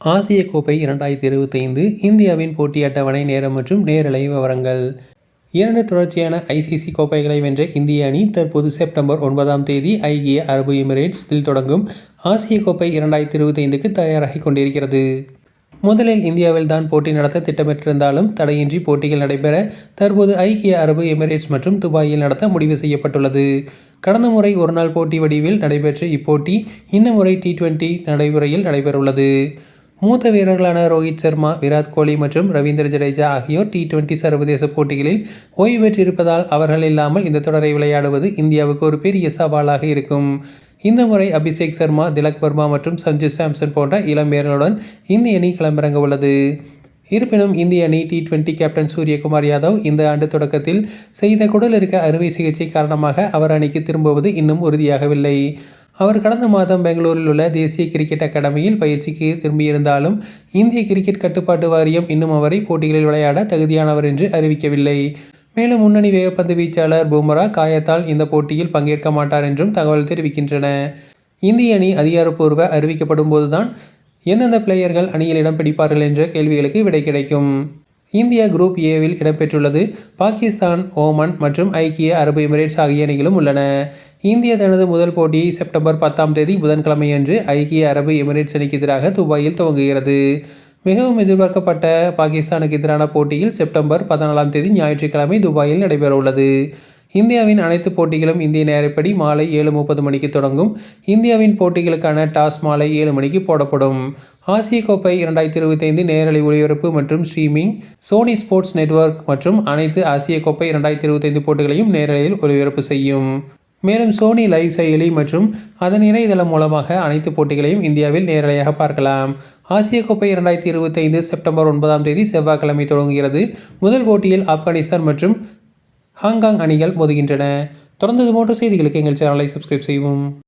ஆசிய கோப்பை இரண்டாயிரத்தி இருபத்தைந்து இந்தியாவின் போட்டி அட்டவணை நேரம் மற்றும் நேரலை விவரங்கள். இரண்டு தொடர்ச்சியான ஐசிசி கோப்பைகளை வென்ற இந்திய அணி தற்போது செப்டம்பர் ஒன்பதாம் தேதி ஐக்கிய அரபு எமிரேட்ஸில் தொடங்கும் ஆசிய கோப்பை இரண்டாயிரத்தி இருபத்தைந்துக்கு தயாராகி கொண்டிருக்கிறது. முதலில் இந்தியாவில் தான் போட்டி நடத்த திட்டமிட்டிருந்தாலும் தடையின்றி போட்டிகள் நடைபெற தற்போது ஐக்கிய அரபு எமிரேட்ஸ் மற்றும் துபாயில் நடத்த முடிவு செய்யப்பட்டுள்ளது. கடந்த முறை ஒருநாள் போட்டி வடிவில் நடைபெற்ற இப்போட்டி இந்த முறை டி டுவெண்ட்டி நடைமுறையில் நடைபெறவுள்ளது. மூத்த வீரர்களான ரோஹித் சர்மா விராட் கோலி மற்றும் ரவீந்திர ஜடேஜா ஆகியோர் டி டுவெண்டி சர்வதேச போட்டிகளில் ஓய்வு பெற்றிருப்பதால் அவர்கள் இல்லாமல் இந்த தொடரை விளையாடுவது இந்தியாவுக்கு ஒரு பெரிய சவாலாக இருக்கும். இந்த முறை அபிஷேக் சர்மா திலக் வர்மா மற்றும் சஞ்சு சாம்சன் போன்ற இளம் வீரர்களுடன் இந்திய அணி களமிறங்க உள்ளது. இருப்பினும் இந்திய அணி T twenty captain Suryakumar Yadav இந்த ஆண்டு தொடக்கத்தில் செய்த குடல் இருக்க அறுவை சிகிச்சை காரணமாக அவர் அணிக்கு திரும்புவது இன்னும் உறுதியாகவில்லை. அவர் கடந்த மாதம் பெங்களூரில் உள்ள தேசிய கிரிக்கெட் அகாடமியில் பயிற்சிக்கு திரும்பியிருந்தாலும் இந்திய கிரிக்கெட் கட்டுப்பாட்டு வாரியம் இன்னும் அவரை போட்டிகளில் விளையாட தகுதியானவர் என்று அறிவிக்கவில்லை. மேலும் முன்னணி வேகப்பந்து வீச்சாளர் பூமரா காயத்தால் இந்த போட்டியில் பங்கேற்க மாட்டார் என்றும் தகவல் தெரிவிக்கின்றன. இந்திய அணி அதிகாரப்பூர்வ அறிவிக்கப்படும் போதுதான் எந்தெந்த பிளேயர்கள் அணியில் இடம் பிடிப்பார்கள் என்ற கேள்விகளுக்கு விடை கிடைக்கும். இந்தியா குரூப் ஏவில் இடம்பெற்றுள்ளது. பாகிஸ்தான் ஓமன் மற்றும் ஐக்கிய அரபு எமிரேட்ஸ் ஆகிய அணிகளும் உள்ளன. இந்தியா தனது முதல் போட்டியை செப்டம்பர் பத்தாம் தேதி புதன்கிழமையன்று ஐக்கிய அரபு எமிரேட்ஸ் அணிக்கு எதிராக துபாயில் துவங்குகிறது. மிகவும் எதிர்பார்க்கப்பட்ட பாகிஸ்தானுக்கு எதிரான போட்டியில் செப்டம்பர் பதினாலாம் தேதி ஞாயிற்றுக்கிழமை துபாயில் நடைபெறவுள்ளது. இந்தியாவின் அனைத்து போட்டிகளும் இந்திய நேரப்படி மாலை ஏழு முப்பது மணிக்கு தொடங்கும். இந்தியாவின் போட்டிகளுக்கான டாஸ் மாலை ஏழு மணிக்கு போடப்படும். ஆசிய கோப்பை இரண்டாயிரத்தி இருபத்தைந்து நேரலை ஒளிபரப்பு மற்றும் ஸ்ட்ரீமிங் சோனி ஸ்போர்ட்ஸ் நெட்வொர்க் மற்றும் அனைத்து ஆசிய கோப்பை இரண்டாயிரத்தி இருபத்தைந்து போட்டிகளையும் நேரலையில் ஒளிபரப்பு செய்யும். மேலும் சோனி லைவ் செயலி மற்றும் அதன் இணையதளம் மூலமாக அனைத்து போட்டிகளையும் இந்தியாவில் நேரலையாக பார்க்கலாம். ஆசிய கோப்பை இரண்டாயிரத்தி இருபத்தைந்து செப்டம்பர் ஒன்பதாம் தேதி செவ்வாய்க்கிழமை தொடங்குகிறது. முதல் போட்டியில் ஆப்கானிஸ்தான் மற்றும் ஹாங்காங் அணிகள் மோதுகின்றன. தொடர்ந்து இது போன்ற செய்திகளுக்கு எங்கள் சேனலை சப்ஸ்கிரைப் செய்வோம்